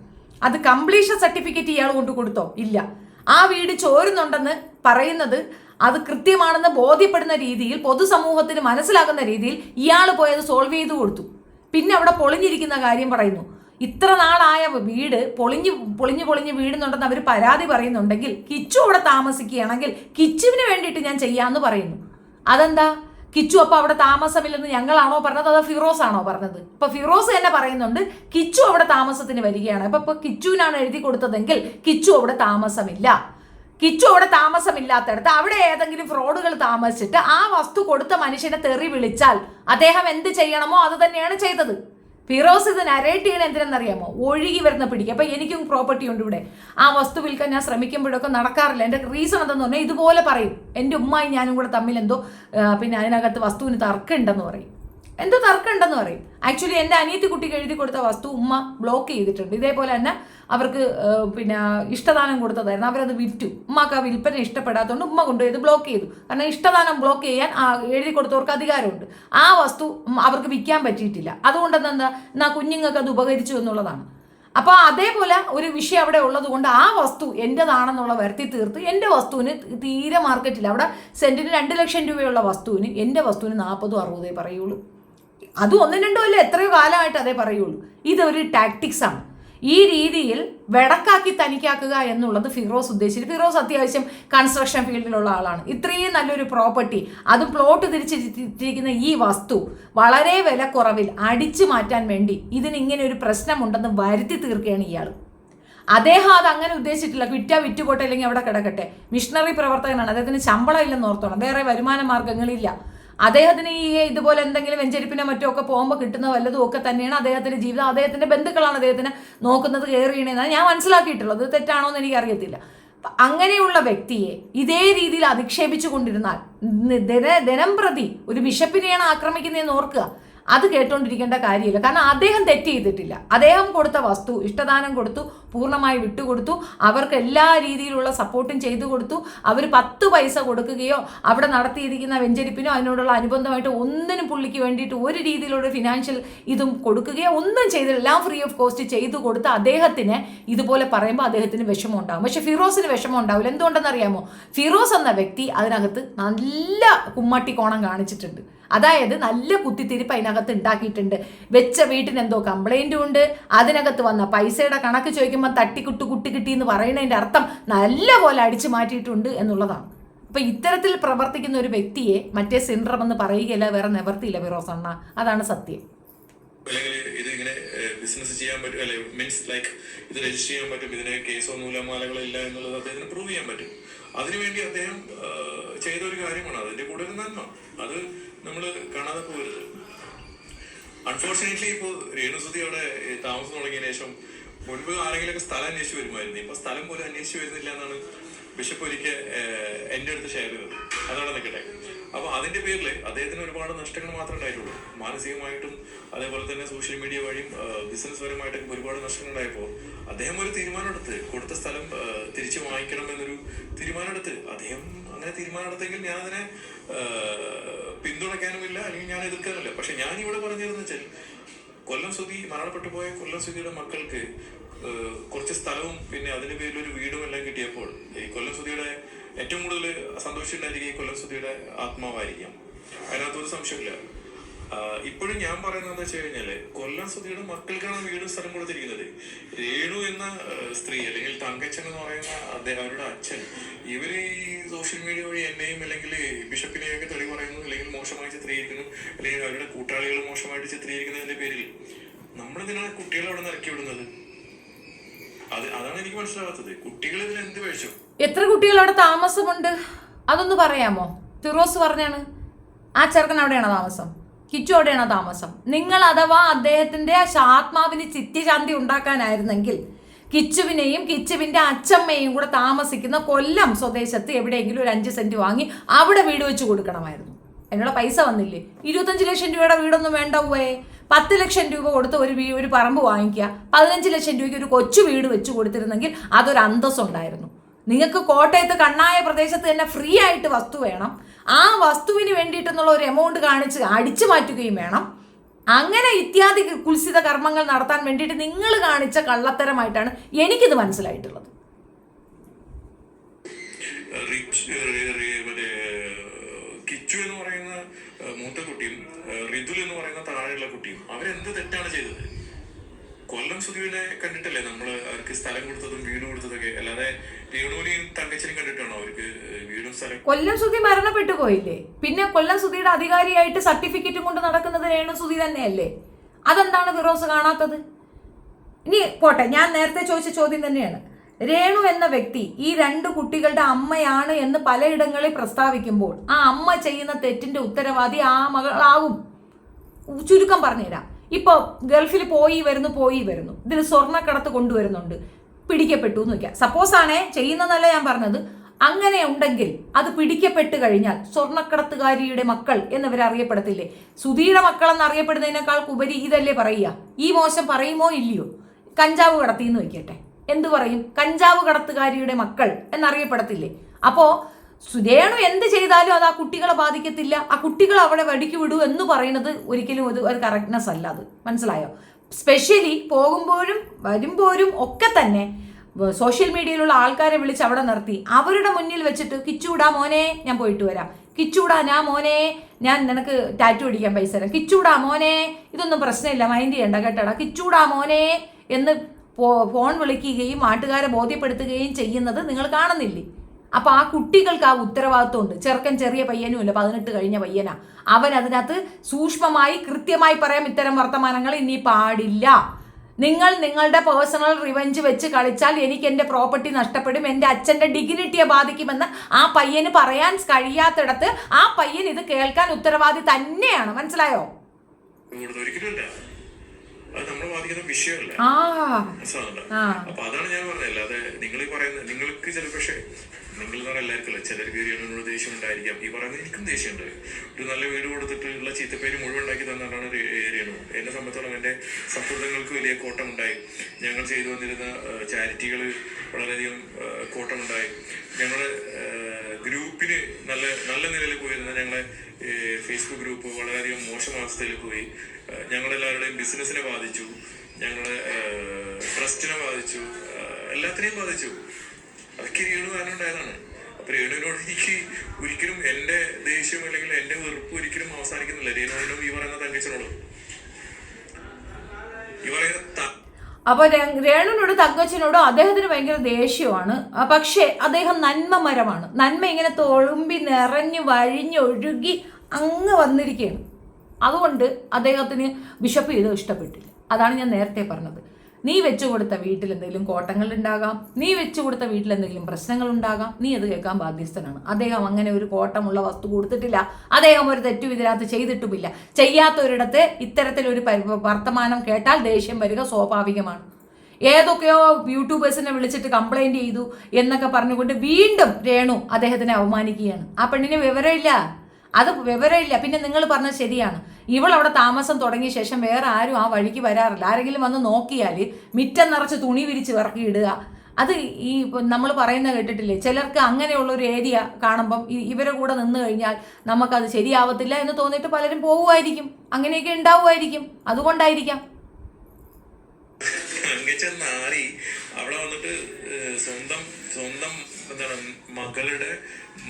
അത് കംപ്ലീഷൻ സർട്ടിഫിക്കറ്റ് ഇയാൾ കൊണ്ട് കൊടുത്തോ? ഇല്ല. ആ വീട് ചോരുന്നുണ്ടെന്ന് പറയുന്നത് അത് കൃത്യമാണെന്ന് ബോധ്യപ്പെടുന്ന രീതിയിൽ പൊതുസമൂഹത്തിന് മനസ്സിലാക്കുന്ന രീതിയിൽ ഇയാൾ പോയത് സോൾവ് ചെയ്തു കൊടുത്തു. പിന്നെ അവിടെ പൊളിഞ്ഞിരിക്കുന്ന കാര്യം പറയുന്നു. ഇത്ര നാളായ വീട് പൊളിഞ്ഞ് പൊളിഞ്ഞ് പൊളിഞ്ഞ് വീടുന്നുണ്ടെന്ന് അവർ പരാതി പറയുന്നുണ്ടെങ്കിൽ കിച്ചു അവിടെ താമസിക്കുകയാണെങ്കിൽ കിച്ചുവിന് വേണ്ടിയിട്ട് ഞാൻ ചെയ്യാമെന്ന് പറയുന്നു. അതെന്താ? കിച്ചു അപ്പോൾ അവിടെ താമസമില്ലെന്ന് ഞങ്ങളാണോ പറഞ്ഞത് അതോ ഫിറോസ് ആണോ പറഞ്ഞത്? ഇപ്പൊ ഫിറോസ് തന്നെ പറയുന്നുണ്ട് കിച്ചു അവിടെ താമസത്തിന് വരികയാണ്. അപ്പൊ ഇപ്പൊ കിച്ചുവിനാണ് എഴുതി കൊടുത്തതെങ്കിൽ കിച്ചു അവിടെ താമസമില്ല. കിച്ചു അവിടെ താമസമില്ലാത്തടത്ത് അവിടെ ഏതെങ്കിലും ഫ്രോഡുകൾ താമസിച്ചിട്ട് ആ വസ്തു കൊടുത്ത മനുഷ്യനെ തെറി വിളിച്ചാൽ അദ്ദേഹം എന്ത് ചെയ്യണമോ അത് തന്നെയാണ് ചെയ്തത്. ഫിറോസ് ഇത് നരേറ്റ് ചെയ്യണ എന്തിനെന്നറിയാമോ? ഒഴുകി വരുന്ന പിടിക്കുക അപ്പൊ എനിക്കും പ്രോപ്പർട്ടി ഉണ്ട് ഇവിടെ. ആ വസ്തു വിൽക്കാൻ ഞാൻ ശ്രമിക്കുമ്പോഴൊക്കെ നടക്കാറില്ല. എന്റെ റീസൺ എന്തെന്ന് പറഞ്ഞാൽ ഇതുപോലെ പറയും. എന്റെ ഉമ്മായി ഞാനും കൂടെ തമ്മിൽ എന്തോ പിന്നെ അതിനകത്ത് വസ്തുവിന് തർക്കമുണ്ടെന്ന് പറയും. എന്തോ തർക്കമുണ്ടെന്ന് പറയും. ആക്ച്വലി എന്റെ അനിയത്തി കുട്ടിക്ക് എഴുതി കൊടുത്ത വസ്തു ഉമ്മ ബ്ലോക്ക് ചെയ്തിട്ടുണ്ട്. ഇതേപോലെ തന്നെ അവർക്ക് പിന്നെ ഇഷ്ടദാനം കൊടുത്തതായിരുന്നു. അവരത് വിറ്റു. ഉമ്മക്ക് ആ വിൽപ്പന ഇഷ്ടപ്പെടാത്തതുകൊണ്ട് ഉമ്മ കൊണ്ടുപോയി ഇത് ബ്ലോക്ക് ചെയ്തു. കാരണം ഇഷ്ടദാനം ബ്ലോക്ക് ചെയ്യാൻ എഴുതി കൊടുത്തവർക്ക് അധികാരമുണ്ട്. ആ വസ്തു അവർക്ക് വിൽക്കാൻ പറ്റിയിട്ടില്ല. അതുകൊണ്ട് എന്താ എന്നാ കുഞ്ഞുങ്ങൾക്ക് അത് ഉപകരിച്ചു എന്നുള്ളതാണ്. അപ്പോൾ അതേപോലെ ഒരു വിഷയം അവിടെ ഉള്ളത് കൊണ്ട് ആ വസ്തു എന്റെതാണെന്നുള്ള വരുത്തി തീർത്ത് എന്റെ വസ്തുവിന് തീരെ മാർക്കറ്റില്ല അവിടെ സെന്റിന് രണ്ട് ലക്ഷം രൂപയുള്ള വസ്തുവിന് എന്റെ വസ്തുവിന് നാൽപ്പതും അറുപതേ പറയുള്ളൂ. അതും ഒന്നും രണ്ടോ അല്ല എത്രയോ കാലമായിട്ട് അതേ പറയുള്ളൂ. ഇതൊരു ടാക്ടിക്സ് ആണ്. ഈ രീതിയിൽ വെടക്കാക്കി തനിക്കാക്കുക എന്നുള്ളത് ഫിറോസ് ഉദ്ദേശിച്ചു ഫിറോസ് അത്യാവശ്യം കൺസ്ട്രക്ഷൻ ഫീൽഡിലുള്ള ആളാണ്. ഇത്രയും നല്ലൊരു പ്രോപ്പർട്ടി അതും പ്ലോട്ട് തിരിച്ചിരിക്കുന്ന ഈ വസ്തു വളരെ വില കുറവിൽ അടിച്ചു മാറ്റാൻ വേണ്ടി ഇതിന് ഇങ്ങനെ ഒരു പ്രശ്നമുണ്ടെന്ന് വരുത്തി തീർക്കുകയാണ് ഇയാൾ. അദ്ദേഹം അത് അങ്ങനെ ഉദ്ദേശിച്ചിട്ടില്ല. വിറ്റ വിറ്റുപോട്ടെ അല്ലെങ്കിൽ അവിടെ കിടക്കട്ടെ. മിഷണറി പ്രവർത്തകനാണ്. അദ്ദേഹത്തിന് ശമ്പളം ഇല്ലെന്ന് ഓർത്തോണം. വേറെ വരുമാന മാർഗങ്ങളില്ല അദ്ദേഹത്തിന് ഈ ഇതുപോലെ എന്തെങ്കിലും വെഞ്ചരിപ്പിനോ മറ്റോ ഒക്കെ പോകുമ്പോൾ കിട്ടുന്ന വല്ലതും ഒക്കെ തന്നെയാണ് അദ്ദേഹത്തിന്റെ ജീവിതം. അദ്ദേഹത്തിന്റെ ബന്ധുക്കളാണ് അദ്ദേഹത്തിന് നോക്കുന്നത് കയറിയണെന്നാണ് ഞാൻ മനസ്സിലാക്കിയിട്ടുള്ളത്. തെറ്റാണോ എന്ന് എനിക്കറിയത്തില്ല അങ്ങനെയുള്ള വ്യക്തിയെ ഇതേ രീതിയിൽ അധിക്ഷേപിച്ചു കൊണ്ടിരുന്നാൽ ദിന ദിനം പ്രതി ഒരു ബിഷപ്പിനെയാണ് ആക്രമിക്കുന്നതെന്ന് ഓർക്കുക. അത് കേട്ടോണ്ടിരിക്കേണ്ട കാര്യമില്ല. കാരണം അദ്ദേഹം തെറ്റ് ചെയ്തിട്ടില്ല. അദ്ദേഹം കൊടുത്ത വസ്തു ഇഷ്ടദാനം കൊടുത്തു പൂർണമായി വിട്ടുകൊടുത്തു അവർക്ക് എല്ലാ രീതിയിലുള്ള സപ്പോർട്ടും ചെയ്തു കൊടുത്തു അവർ പത്ത് പൈസ കൊടുക്കുകയോ അവിടെ നടത്തിയിരിക്കുന്ന വെഞ്ചരിപ്പിനോ അതിനോടുള്ള അനുബന്ധമായിട്ട് ഒന്നിനും പുള്ളിക്ക് വേണ്ടിയിട്ട് ഒരു രീതിയിലുള്ള ഫിനാൻഷ്യൽ ഇതും കൊടുക്കുകയോ ഒന്നും ചെയ്തില്ല. എല്ലാം ഫ്രീ ഓഫ് കോസ്റ്റ് ചെയ്തു കൊടുത്ത് അദ്ദേഹത്തിന് ഇതുപോലെ പറയുമ്പോൾ അദ്ദേഹത്തിന് വിഷമം ഉണ്ടാകും പക്ഷെ ഫിറോസിന് വിഷമം ഉണ്ടാവില്ല. എന്തുകൊണ്ടെന്ന് അറിയാമോ ഫിറോസ് എന്ന വ്യക്തി അതിനകത്ത് നല്ല കുമ്മട്ടി കോണം കാണിച്ചിട്ടുണ്ട്. അതായത് നല്ല കുത്തിത്തിരിപ്പ് അതിനകത്ത് ഉണ്ടാക്കിയിട്ടുണ്ട്. വെച്ച വീട്ടിന് എന്തോ കംപ്ലൈന്റും ഉണ്ട്. അതിനകത്ത് വന്ന പൈസയുടെ കണക്ക് ചോദിക്കുമ്പോൾ തട്ടിക്കുട്ട് കുട്ടി കിട്ടി എന്ന് പറയുന്നതിന്റെ അർത്ഥം നല്ല പോലെ അടിച്ചു മാറ്റിയിട്ടുണ്ട് എന്നുള്ളതാണ്. അപ്പൊ ഇത്തരത്തിൽ പ്രവർത്തിക്കുന്ന ഒരു വ്യക്തിയെ മറ്റേ സിൻഡ്രം എന്ന് പറയുകയില്ല വേറെ നിവർത്തിയില്ല ഫിറോസ് അണ്ണ. അതാണ് സത്യം. അല്ലെങ്കിൽ ബിസിനസ് ചെയ്യാൻ പറ്റും അല്ലെ മീൻസ് ലൈക്ക് ഇത് രജിസ്റ്റർ ചെയ്യാൻ പറ്റും ഇതിന് കേസോ നൂലമാലകളില്ല എന്നുള്ളത് അദ്ദേഹത്തിന് പ്രൂവ് ചെയ്യാൻ പറ്റും. അതിനുവേണ്ടി അദ്ദേഹം ചെയ്ത ഒരു കാര്യമാണ്. അതിന്റെ കൂടെ ഒരു നന്മ. അത് നമ്മൾ കാണാതെ പോകരുത് അൺഫോർച്ചുനേറ്റ്ലി ഇപ്പോൾ രേണുസുതി അവിടെ താമസം തുടങ്ങിയ ശേഷം മുൻപ് ആരെങ്കിലുമൊക്കെ സ്ഥലം അന്വേഷിച്ച് വരുമായിരുന്നു. ഇപ്പൊ സ്ഥലം പോലും അന്വേഷിച്ച് വരുന്നില്ല എന്നാണ് ബിഷപ്പ് ഒരിക്കൽ എന്റെ അടുത്ത് ഷെയർ ചെയ്തത്. അതവിടെ നിൽക്കട്ടെ. അപ്പൊ അതിന്റെ പേരിൽ അദ്ദേഹത്തിന് ഒരുപാട് നഷ്ടങ്ങൾ മാത്രമേ ഉണ്ടായിട്ടുള്ളൂ. മാനസികമായിട്ടും അതേപോലെ തന്നെ സോഷ്യൽ മീഡിയ വഴിയും ബിസിനസ് പരമായിട്ടൊക്കെ ഒരുപാട് നഷ്ടങ്ങൾ ഉണ്ടായപ്പോൾ അദ്ദേഹം ഒരു തീരുമാനമെടുത്ത് കൊടുത്ത സ്ഥലം തിരിച്ചു വാങ്ങിക്കണം എന്നൊരു തീരുമാനമെടുത്ത് അദ്ദേഹം അങ്ങനെ തീരുമാനമെടുത്തെങ്കിൽ ഞാൻ അതിനെ പിന്തുണയ്ക്കാനുമില്ല അല്ലെങ്കിൽ ഞാൻ എതിർക്കാനുമില്ല പക്ഷെ ഞാൻ ഇവിടെ പറഞ്ഞതെന്ന് വെച്ചാൽ കൊല്ലം സുധി മരണപ്പെട്ടു പോയ കൊല്ലം സുധിയുടെ മക്കൾക്ക് കുറച്ച് സ്ഥലവും പിന്നെ അതിന് പേരിൽ ഒരു വീടും എല്ലാം കിട്ടിയപ്പോൾ ഈ കൊല്ലം സുധിയുടെ ഏറ്റവും കൂടുതൽ സന്തോഷിച്ചിട്ടുണ്ടായിരിക്കും ഈ കൊല്ലം സുധിയുടെ ആത്മാവായിരിക്കാം. അതിനകത്തൊരു സംശയമില്ല ഇപ്പോഴും ഞാൻ പറയുന്നത് വെച്ച് കഴിഞ്ഞാൽ കൊല്ലം സുധിയുടെ മക്കൾക്കാണ് വീടും സ്ഥലം കൊടുത്തിരിക്കുന്നത്. രേണു എന്ന സ്ത്രീ അല്ലെങ്കിൽ തങ്കച്ചൻ എന്ന് പറയുന്ന അദ്ദേഹം അവരുടെ അച്ഛൻ. ഇവർ ഈ സോഷ്യൽ മീഡിയ വഴി എന്നെയും അല്ലെങ്കിൽ ബിഷപ്പിനെയും ഒക്കെ തെളി പറയുന്നു അല്ലെങ്കിൽ മോശമായി ചിത്രീകരിക്കുന്നു അല്ലെങ്കിൽ അവരുടെ കൂട്ടാളികൾ മോശമായിട്ട് ചിത്രീകരിക്കുന്നതിന്റെ പേരിൽ. നമ്മളെന്തിനാണ് കുട്ടികളെ അവിടെ നിന്ന് ഇറക്കി വിടുന്നത്? അത് അതാണ് എനിക്ക് മനസ്സിലാവാത്തത്. കുട്ടികൾ ഇതിൽ എന്ത് കഴിച്ചു എത്ര കുട്ടികൾ അവിടെ താമസമുണ്ട്? അതൊന്ന് പറയാമോ? ഫിറോസ് പറഞ്ഞാണ് ആ ചെറുക്കൻ അവിടെയാണോ താമസം? കിച്ചു അവിടെയാണോ താമസം? നിങ്ങൾ അഥവാ അദ്ദേഹത്തിന്റെ ആത്മാവിന് ചിത്യശാന്തി ഉണ്ടാക്കാനായിരുന്നെങ്കിൽ കിച്ചുവിനെയും കിച്ചുവിന്റെ അച്ചമ്മയും കൂടെ താമസിക്കുന്ന കൊല്ലം സ്വദേശത്ത് എവിടെയെങ്കിലും ഒരു അഞ്ച് സെന്റ് വാങ്ങി അവിടെ വീട് വെച്ച് കൊടുക്കണമായിരുന്നു. എന്നുള്ള പൈസ വന്നില്ലേ? ഇരുപത്തഞ്ച് ലക്ഷം രൂപയുടെ വീടൊന്നും വേണ്ട പോയേ പത്ത് ലക്ഷം രൂപ കൊടുത്ത് ഒരു വീ ഒരു പറമ്പ് വാങ്ങിക്കുക. പതിനഞ്ച് ലക്ഷം രൂപയ്ക്ക് ഒരു കൊച്ചു വീട് വെച്ച് കൊടുത്തിരുന്നെങ്കിൽ അതൊരു അന്തസ്സുണ്ടായിരുന്നു. നിങ്ങൾക്ക് കോട്ടയത്ത് കണ്ണായ പ്രദേശത്ത് തന്നെ ഫ്രീ ആയിട്ട് വസ്തു വേണം. ആ വസ്തുവിന് വേണ്ടിയിട്ടെന്നുള്ള ഒരു എമൗണ്ട് കാണിച്ച് അടിച്ചു മാറ്റുകയും വേണം. അങ്ങനെ ഇത്യാദി കുൽസിത കർമ്മങ്ങൾ നടത്താൻ വേണ്ടിയിട്ട് നിങ്ങൾ കാണിച്ച കള്ളത്തരമായിട്ടാണ് എനിക്കിത് മനസ്സിലായിട്ടുള്ളത്. കിച്ചു എന്ന് പറയുന്ന മൂത്ത കുട്ടിയും റിതുൽ എന്ന് പറയുന്ന താഴെയുള്ള കുട്ടിയും അവരെന്ത് തെറ്റാണ് ചെയ്തത്? കൊല്ലം സുധീവിനെ കണ്ടിട്ടല്ലേ നമ്മൾ അവർക്ക് സ്ഥലം കൊടുത്തതും വീട് കൊടുത്തതൊക്കെ അല്ലാതെ കൊല്ലം സുധി മരണപ്പെട്ടു പോയില്ലേ? പിന്നെ കൊല്ലം സുധിയുടെ അധികാരിയായിട്ട് സർട്ടിഫിക്കറ്റും കൊണ്ട് നടക്കുന്നത് രേണു സുധി തന്നെയല്ലേ? അതെന്താണ് ഫിറോസ് കാണാത്തത്? ഇനി പോട്ടെ ഞാൻ നേരത്തെ ചോദിച്ച ചോദ്യം തന്നെയാണ്. രേണു എന്ന വ്യക്തി ഈ രണ്ട് കുട്ടികളുടെ അമ്മയാണ് എന്ന് പലയിടങ്ങളിൽ പ്രസ്താവിക്കുമ്പോൾ ആ അമ്മ ചെയ്യുന്ന തെറ്റിന്റെ ഉത്തരവാദി ആ മകളാവും ചുരുക്കം പറഞ്ഞുതരാം. ഇപ്പോൾ ഗൾഫിൽ പോയി വരുന്നു പോയി വരുന്നു. ഇതിൽ സ്വർണക്കടത്ത് കൊണ്ടുവരുന്നുണ്ട്. പിടിക്കപ്പെട്ടു എന്ന് വയ്ക്കാം. സപ്പോസ് ആണേ ചെയ്യുന്നതല്ല ഞാൻ പറഞ്ഞത്. അങ്ങനെ ഉണ്ടെങ്കിൽ അത് പിടിക്കപ്പെട്ട് കഴിഞ്ഞാൽ സ്വർണക്കടത്തുകാരിയുടെ മക്കൾ എന്നിവർ അറിയപ്പെടത്തില്ലേ സുധീയുടെ മക്കൾ എന്നറിയപ്പെടുന്നതിനേക്കാൾ ഉപരി ഇതല്ലേ പറയുക? ഈ മോശം പറയുമോ ഇല്ലയോ? കഞ്ചാവ് കടത്തി എന്ന് വെക്കട്ടെ എന്തു പറയും? കഞ്ചാവ് കടത്തുകാരിയുടെ മക്കൾ എന്നറിയപ്പെടത്തില്ലേ? അപ്പോ സുധേണു എന്ത് ചെയ്താലും അത് ആ കുട്ടികളെ ബാധിക്കത്തില്ല. ആ കുട്ടികൾ അവിടെ വടിക്ക് വിടൂ എന്ന് പറയുന്നത് ഒരിക്കലും ഒരു ഒരു കറക്റ്റ്നെസ് അല്ല അത്. മനസ്സിലായോ? സ്പെഷ്യലി പോകുമ്പോഴും വരുമ്പോഴും ഒക്കെ തന്നെ സോഷ്യൽ മീഡിയയിലുള്ള ആൾക്കാരെ വിളിച്ച് അവിടെ നിർത്തി. അവരുടെ മുന്നിൽ വെച്ചിട്ട് കിച്ചൂടാ മോനെ ഞാൻ പോയിട്ട് വരാം. കിച്ചൂടാ ഞാൻ മോനെ ഞാൻ നിനക്ക് ടാറ്റു അടിക്കാൻ പൈസ തരാം. കിച്ചൂടാ മോനെ ഇതൊന്നും പ്രശ്നമില്ല മൈൻഡ് ചെയ്യണ്ട കേട്ടടാ. കിച്ചൂടാ മോനെ എന്ന് ഫോൺ വിളിക്കുകയും നാട്ടുകാരെ ബോധ്യപ്പെടുത്തുകയും ചെയ്യുന്നത് നിങ്ങൾ കാണുന്നില്ലേ? അപ്പൊ ആ കുട്ടികൾക്ക് ആ ഉത്തരവാദിത്വമുണ്ട്. ചെറുക്കൻ ചെറിയ പയ്യനുമല്ല പതിനെട്ട് കഴിഞ്ഞ പയ്യനാ. അവൻ അതിനകത്ത് സൂക്ഷ്മമായി കൃത്യമായി പറയാം ഇത്തരം വർത്തമാനങ്ങൾ ഇനി പാടില്ല. നിങ്ങൾ നിങ്ങളുടെ പേഴ്സണൽ റിവഞ്ച് വെച്ച് കളിച്ചാൽ എനിക്ക് എന്റെ പ്രോപ്പർട്ടി നഷ്ടപ്പെടും എന്റെ അച്ഛന്റെ ഡിഗ്നിറ്റിയെ ബാധിക്കുമെന്ന് ആ പയ്യന് പറയാൻ കഴിയാത്തിടത്ത് ആ പയ്യൻ ഇത് കേൾക്കാൻ ഉത്തരവാദി തന്നെയാണ്. മനസ്സിലായോ? അത് നമ്മൾ ബാധിക്കുന്ന വിഷയമല്ല. അതാണ് ഞാൻ പറഞ്ഞത്. അല്ലാതെ നിങ്ങൾ പറയുന്നത് നിങ്ങൾക്ക് ചില പറഞ്ഞാൽ എല്ലാവർക്കും അല്ല ചിലർക്ക് എന്നോട് ദേഷ്യം ഉണ്ടായിരിക്കാം. ഈ പറയുന്നത് എനിക്കും ദേഷ്യമുണ്ട്. ഒരു നല്ല വീട് കൊടുത്തിട്ടുള്ള ചീത്തപ്പേര് മുഴുവൻ ഉണ്ടാക്കി തന്നാണ് രേണു. എന്നെ സംബന്ധിച്ചോളം എന്റെ സൗഹൃദങ്ങൾക്ക് വലിയ കോട്ടമുണ്ടായി. ഞങ്ങൾ ചെയ്തു വന്നിരുന്ന ചാരിറ്റികൾ വളരെയധികം കോട്ടമുണ്ടായി. ഞങ്ങൾ ഗ്രൂപ്പിന് നല്ല നല്ല നിലയിൽ പോയിരുന്ന. ഞങ്ങളെ ഫേസ്ബുക്ക് ഗ്രൂപ്പ് വളരെയധികം മോശം അവസ്ഥയിൽ പോയി. ഞങ്ങളെല്ലാവരുടെയും ബിസിനസ്സിനെ ബാധിച്ചു. ഞങ്ങളെ ട്രസ്റ്റിനെ ബാധിച്ചു. എല്ലാത്തിനെയും ബാധിച്ചു. അതൊക്കെ രേണു കാരണം ഉണ്ടായതാണ് അപ്പൊ രേണുവിനോട് എനിക്ക് ഒരിക്കലും എന്റെ ദേഷ്യം അല്ലെങ്കിൽ എന്റെ വെറുപ്പ് ഒരിക്കലും അവസാനിക്കുന്നില്ല. രേണുവിനും ഈ പറയുന്ന തങ്കച്ചനോടും. ഈ പറയുന്ന ത- അപ്പൊ ര- രേണുവിനോട് തങ്കച്ചനോടും അദ്ദേഹത്തിന് ഭയങ്കര ദേഷ്യമാണ്. പക്ഷെ അദ്ദേഹം നന്മമരമാണ് നന്മ ഇങ്ങനെ തൊളുമ്പി നിറഞ്ഞു വഴിഞ്ഞൊഴുകി അങ്ങ് വന്നിരിക്കുകയാണ്. അതുകൊണ്ട് അദ്ദേഹത്തിന് ബിഷപ്പ് ചെയ്ത് ഇഷ്ടപ്പെട്ടില്ല. അതാണ് ഞാൻ നേരത്തെ പറഞ്ഞത്. നീ വെച്ചു കൊടുത്ത വീട്ടിൽ എന്തെങ്കിലും കോട്ടങ്ങൾ ഉണ്ടാകാം നീ വെച്ചു കൊടുത്ത വീട്ടിൽ എന്തെങ്കിലും പ്രശ്നങ്ങൾ ഉണ്ടാകാം നീ അത് കേൾക്കാൻ ബാധ്യസ്ഥനാണ്. അദ്ദേഹം അങ്ങനെ ഒരു കോട്ടമുള്ള വസ്തു കൊടുത്തിട്ടില്ല. അദ്ദേഹം ഒരു തെറ്റും ഇതിനകത്ത് ചെയ്തിട്ടുമില്ല. ചെയ്യാത്തൊരിടത്ത് ഇത്തരത്തിലൊരു വർത്തമാനം കേട്ടാൽ ദേഷ്യം വരിക സ്വാഭാവികമാണ്. ഏതൊക്കെയോ യൂട്യൂബേഴ്സിനെ വിളിച്ചിട്ട് കംപ്ലൈന്റ് ചെയ്തു എന്നൊക്കെ പറഞ്ഞുകൊണ്ട് വീണ്ടും രേണു അദ്ദേഹത്തിനെ അവമാനിക്കുകയാണ്. ആ പെണ്ണിന് വിവരമില്ല. അത് വിവരമില്ല. പിന്നെ നിങ്ങൾ പറഞ്ഞത് ശരിയാണ്. ഇവൾ അവിടെ താമസം തുടങ്ങിയ ശേഷം വേറെ ആരും ആ വഴിക്ക് വരാറില്ല. ആരെങ്കിലും വന്ന് നോക്കിയാൽ മിറ്റം നിറച്ച് തുണി വിരിച്ച് ഇറക്കി ഇടുക അത് ഈ നമ്മൾ പറയുന്ന കേട്ടിട്ടില്ലേ ചിലർക്ക് അങ്ങനെയുള്ള ഒരു ഏരിയ കാണുമ്പം ഇവരെ കൂടെ നിന്ന് കഴിഞ്ഞാൽ നമുക്കത് ശരിയാവത്തില്ല എന്ന് തോന്നിയിട്ട് പലരും പോകുമായിരിക്കും അങ്ങനെയൊക്കെ ഉണ്ടാവുമായിരിക്കും. അതുകൊണ്ടായിരിക്കാം. മാറി. അവിടെ വന്നിട്ട് സ്വന്തം സ്വന്തം എന്താണ് മകളുടെ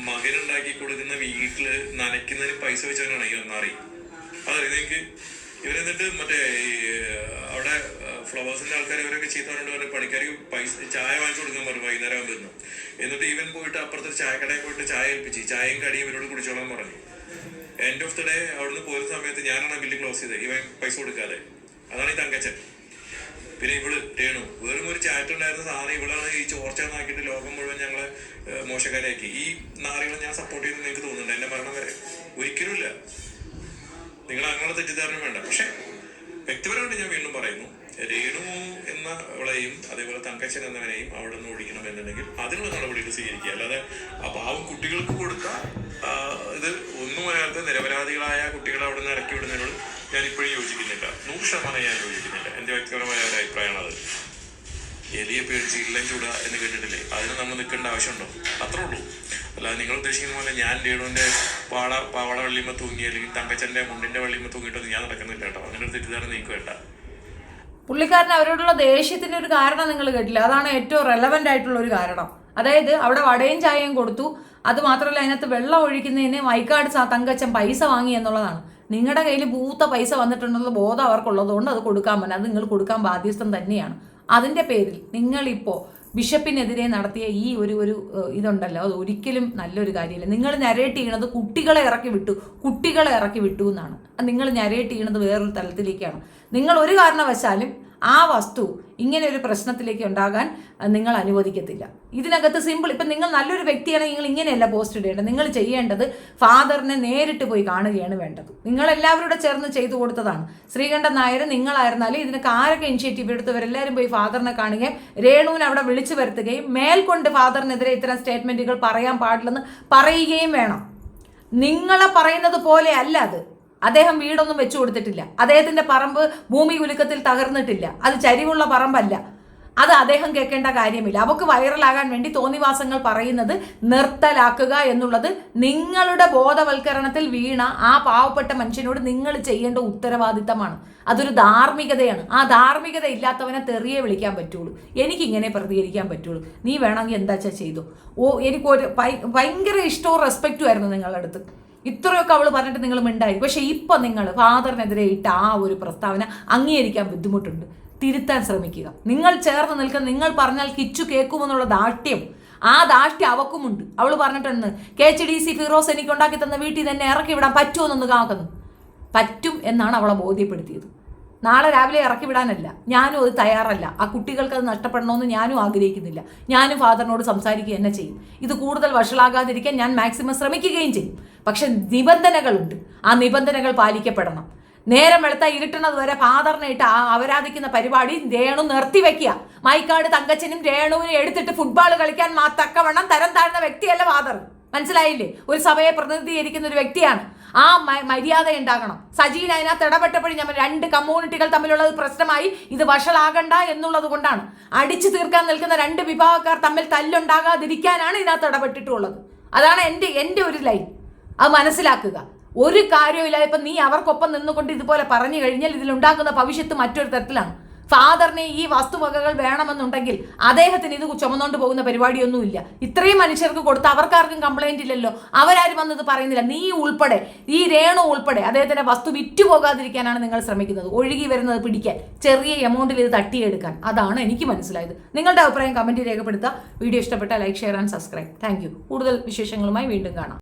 മകനുണ്ടാക്കി കൊടുക്കുന്ന വീട്ടിൽ നനയ്ക്കുന്നതിന് പൈസ വെച്ചവനാണ് ഈ നാറി അതറിയാം നിങ്ങൾക്ക് ഇവരെന്നിട്ട് മറ്റേ ഈ അവിടെ ഫ്ലവേഴ്സിന്റെ ആൾക്കാർ ഇവരൊക്കെ ചെയ്തവരുണ്ട് പറഞ്ഞു പണിക്കാർക്ക് പൈസ ചായ വാങ്ങിച്ചു കൊടുക്കാൻ പറഞ്ഞു വൈകുന്നേരം ആകുമ്പോൾ എന്നിട്ട് ഇവൻ പോയിട്ട് അപ്പുറത്തെ ചായക്കടയിൽ പോയിട്ട് ചായ ഏൽപ്പിച്ച് ചായയും കടിയും ഇവരോട് കുടിച്ചോളാൻ പറഞ്ഞു. എൻഡ് ഓഫ് ദി ഡേ അവിടുന്ന് പോയ സമയത്ത് ഞാനാണ് ബില്ല് ക്ലോസ് ചെയ്തത് ഇവൻ പൈസ കൊടുക്കാതെ. അതാണ് ഈ തങ്കച്ചൻ. പിന്നെ ഇവൾ രേണു. വെറും ഒരു ചാറ്റ് ഉണ്ടായിരുന്ന സാധനം ഇവളാണ് ഈ ചോർച്ച നാക്കിയിട്ട് ലോകം മുഴുവൻ ഞങ്ങളെ മോശക്കാരാക്കി ഈ നാറികളെ ഞാൻ സപ്പോർട്ട് ചെയ്യുന്നത് നിങ്ങൾക്ക് തോന്നുന്നുണ്ട് എന്റെ മരണം വരെ. ഒരിക്കലുമില്ല നിങ്ങൾ അങ്ങനെ തെറ്റിദ്ധാരണ വേണ്ട. പക്ഷെ വ്യക്തിപരമായിട്ട് ഞാൻ വീണ്ടും പറയുന്നു രേണു എന്ന അവളെയും അതേപോലെ തങ്കച്ചൻ എന്നവനെയും അവിടെ നിന്ന് ഓടിക്കണം എന്നുണ്ടെങ്കിൽ അതിനുള്ള നടപടികൾ സ്വീകരിക്കുക. അല്ലാതെ ആ പാവം കുട്ടികൾക്ക് കൊടുത്ത ഇത് ഒന്നും അറിയാത്ത നിരപരാധികളായ കുട്ടികളെ അവിടെ നിന്ന് ഇറക്കി വിടുന്നതിനോട് ഞാൻ ഇപ്പോഴും യോജിക്കുന്നില്ല. നൂറ് ശതമാനം ഞാൻ യോജിക്കുന്നില്ല. എന്റെ വ്യക്തിപരമായ ഒരു അഭിപ്രായമാണ് അത്. എലിയെ പേടിച്ച് ഇല്ലം ചൂടുക എന്ന് കേട്ടിട്ടില്ലേ? അതിന് നമ്മൾ നിൽക്കേണ്ട ആവശ്യമുണ്ടോ? അത്രേ ഉള്ളൂ. അല്ലാതെ നിങ്ങൾ ഉദ്ദേശിക്കുന്ന പോലെ ഞാൻ ലീഡുവിന്റെ പാട പാവള വള്ളിമ തൂങ്ങി അല്ലെങ്കിൽ തങ്കച്ചന്റെ മുണ്ടിന്റെ വള്ളിമ തൂങ്ങിയിട്ടൊന്നും ഞാൻ നടക്കുന്നില്ല കേട്ടോ. അങ്ങനെ ഒരു തെറ്റിദ്ധാരണ നീക്ക് വേണ്ട. പുള്ളിക്കാരൻ അവരോടുള്ള ദേഷ്യത്തിന്റെ ഒരു കാരണം നിങ്ങൾ കേട്ടില്ല. അതാണ് ഏറ്റവും റെലവെന്റ് ആയിട്ടുള്ള ഒരു കാരണം. അതായത് അവിടെ വടയും ചായയും കൊടുത്തു. അത് മാത്രമല്ല അതിനകത്ത് വെള്ളം ഒഴിക്കുന്നതിന് വൈക്കാട് തങ്കച്ചൻ പൈസ വാങ്ങി എന്നുള്ളതാണ്. നിങ്ങളുടെ കയ്യിൽ പൂത്ത പൈസ വന്നിട്ടുണ്ടെന്നുള്ള ബോധം അവർക്കുള്ളതുകൊണ്ട് അത് കൊടുക്കാൻ പറ്റില്ല. അത് നിങ്ങൾ കൊടുക്കാൻ ബാധ്യസ്ഥം തന്നെയാണ്. അതിന്റെ പേരിൽ നിങ്ങളിപ്പോൾ ബിഷപ്പിനെതിരെ നടത്തിയ ഈ ഒരു ഒരു ഇതുണ്ടല്ലോ. അത് ഒരിക്കലും നല്ലൊരു കാര്യമല്ല. നിങ്ങൾ നരേറ്റ് ചെയ്യണത് കുട്ടികളെ ഇറക്കി വിട്ടു. കുട്ടികളെ ഇറക്കി വിട്ടു എന്നാണ്. നിങ്ങൾ നരേറ്റ് ചെയ്യണത് വേറൊരു തലത്തിലേക്കാണ്. നിങ്ങൾ ഒരു കാരണവശാലും ആ വസ്തു ഇങ്ങനെ ഒരു പ്രശ്നത്തിലേക്ക് ഉണ്ടാകാൻ നിങ്ങൾ അനുവദിക്കത്തില്ല. ഇതിനകത്ത് സിമ്പിൾ ഇപ്പം നിങ്ങൾ നല്ലൊരു വ്യക്തിയാണെങ്കിൽ നിങ്ങൾ ഇങ്ങനെയല്ല പോസ്റ്റ് ഇടേണ്ടത്. നിങ്ങൾ ചെയ്യേണ്ടത് ഫാദറിനെ നേരിട്ട് പോയി കാണുകയാണ് വേണ്ടത്. നിങ്ങൾ എല്ലാവരോടും ചേർന്ന് ചെയ്തു കൊടുത്തതാണ്. ശ്രീകണ്ഠൻ നായർ നിങ്ങളായിരുന്നാലും ഇതിനൊക്കെ ആരൊക്കെ ഇനിഷ്യേറ്റീവ് എടുത്തവരെല്ലാവരും പോയി ഫാദറിനെ കാണുകയും രേണുവിനെ അവിടെ വിളിച്ചു വരുത്തുകയും മേൽക്കൊണ്ട് ഫാദറിനെതിരെ ഇത്തരം സ്റ്റേറ്റ്മെന്റുകൾ പറയാൻ പാടില്ലെന്ന് പറയുകയും വേണം. നിങ്ങളെ പറയുന്നത് പോലെ അല്ല അത്. അദ്ദേഹം വീടൊന്നും വെച്ചു കൊടുത്തിട്ടില്ല. അദ്ദേഹത്തിന്റെ പറമ്പ് ഭൂമി കുലുക്കത്തിൽ തകർന്നിട്ടില്ല. അത് ചരിവുള്ള പറമ്പല്ല. അത് അദ്ദേഹം കേൾക്കേണ്ട കാര്യമില്ല. അവക്ക് വൈറലാകാൻ വേണ്ടി തോന്നിവാസങ്ങൾ പറയുന്നത് നിർത്തലാക്കുക എന്നുള്ളത് നിങ്ങളുടെ ബോധവൽക്കരണത്തിൽ വീണ ആ പാവപ്പെട്ട മനുഷ്യനോട് നിങ്ങൾ ചെയ്യേണ്ട ഉത്തരവാദിത്തമാണ്. അതൊരു ധാർമ്മികതയാണ്. ആ ധാർമ്മികത ഇല്ലാത്തവനെ തെറിയെ വിളിക്കാൻ പറ്റുള്ളൂ. എനിക്കിങ്ങനെ പ്രതികരിക്കാൻ പറ്റുള്ളൂ. നീ വേണമെങ്കിൽ എന്താ ചെയ്തു? ഓ എനിക്കൊരു ഭയ- ഭയങ്കര ഇഷ്ടവും റെസ്പെക്റ്റും ആയിരുന്നു നിങ്ങളുടെ അടുത്ത്. ഇത്രയൊക്കെ അവൾ പറഞ്ഞിട്ട് നിങ്ങൾ മിണ്ടായി പക്ഷേ ഇപ്പൊ നിങ്ങൾ ഫാദറിനെതിരെ ഇട്ട ആ ഒരു പ്രസ്താവന അംഗീകരിക്കാൻ ബുദ്ധിമുട്ടുണ്ട്. തിരുത്താൻ ശ്രമിക്കുക. നിങ്ങൾ ചേർന്ന് നിൽക്കുന്ന നിങ്ങൾ പറഞ്ഞാൽ കിച്ചു കേൾക്കുമെന്നുള്ള ദാഷ്ട്യം. ആ ദാഷ്ട്യം അവക്കുമുണ്ട്. അവൾ പറഞ്ഞിട്ടുണ്ട് K H D C Firoz എനിക്ക് ഉണ്ടാക്കി തന്ന വീട്ടിൽ തന്നെ ഇറക്കി വിടാൻ പറ്റുമോ? എന്നൊന്ന് കാക്കുന്നു പറ്റും എന്നാണ് അവളെ ബോധ്യപ്പെടുത്തിയത്. നാളെ രാവിലെ ഇറക്കി വിടാനല്ല. ഞാനും അത് തയ്യാറല്ല. ആ കുട്ടികൾക്ക് അത് നഷ്ടപ്പെടണമെന്ന് ഞാനും ആഗ്രഹിക്കുന്നില്ല. ഞാനും ഫാദറിനോട് സംസാരിക്കുക തന്നെ ചെയ്യും. ഇത് കൂടുതൽ വഷളാകാതിരിക്കാൻ ഞാൻ മാക്സിമം ശ്രമിക്കുകയും ചെയ്യും. പക്ഷെ നിബന്ധനകളുണ്ട്. ആ നിബന്ധനകൾ പാലിക്കപ്പെടണം. നേരം വെളുത്ത ഇരുട്ടുന്നത് വരെ ഫാദറിനെ ഇട്ട് ആ അവരാധിക്കുന്ന പരിപാടി രേണു നിർത്തിവെക്കുക മൈക്കാട് തങ്കച്ചനും രേണുവിനും എടുത്തിട്ട് ഫുട്ബോൾ കളിക്കാൻ മാ തക്കവണ്ണം തരം താഴ്ന്ന വ്യക്തിയല്ല ഫാദർ. മനസ്സിലായില്ലേ? ഒരു സഭയെ പ്രതിനിധീകരിക്കുന്ന ഒരു വ്യക്തിയാണ്. ആ മര്യാദ ഉണ്ടാകണം. സജീൻ അതിനകത്ത് ഇടപെട്ടപ്പോഴും ഞാൻ രണ്ട് കമ്മ്യൂണിറ്റികൾ തമ്മിലുള്ള പ്രശ്നമായി ഇത് വഷളാകണ്ട എന്നുള്ളത് കൊണ്ടാണ്. അടിച്ചു തീർക്കാൻ നിൽക്കുന്ന രണ്ട് വിഭാഗക്കാർ തമ്മിൽ തല്ലുണ്ടാകാതിരിക്കാനാണ് ഇതിനകത്ത് ഇടപെട്ടിട്ടുള്ളത്. അതാണ് എന്റെ എന്റെ ഒരു ലൈൻ. അത് മനസ്സിലാക്കുക. ഒരു കാര്യമില്ല ഇപ്പം നീ അവർക്കൊപ്പം നിന്നുകൊണ്ട് ഇതുപോലെ പറഞ്ഞു കഴിഞ്ഞാൽ ഇതിലുണ്ടാക്കുന്ന ഭവിഷ്യത്ത് മറ്റൊരു തരത്തിലാണ്. ഫാദറിന് ഈ വസ്തുവകകൾ വേണമെന്നുണ്ടെങ്കിൽ അദ്ദേഹത്തിന് ഇത് ചുമന്നുകൊണ്ട് പോകുന്ന പരിപാടിയൊന്നുമില്ല. ഇത്രയും മനുഷ്യർക്ക് കൊടുത്ത് അവർക്കാർക്കും കംപ്ലൈന്റ് ഇല്ലല്ലോ. അവരാരും വന്നത് പറയുന്നില്ല. നീ ഉൾപ്പെടെ ഈ രേണു ഉൾപ്പെടെ അദ്ദേഹത്തിന്റെ വസ്തു വിറ്റുപോകാതിരിക്കാനാണ് നിങ്ങൾ ശ്രമിക്കുന്നത്. ഒഴുകി വരുന്നത് പിടിക്കാൻ ചെറിയ എമൗണ്ടിൽ ഇത് തട്ടിയെടുക്കാൻ. അതാണ് എനിക്ക് മനസ്സിലായത്. നിങ്ങളുടെ അഭിപ്രായം കമന്റ് രേഖപ്പെടുത്തുക. വീഡിയോ ഇഷ്ടപ്പെട്ട like share and subscribe thank കൂടുതൽ വിശേഷങ്ങളുമായി വീണ്ടും കാണാം.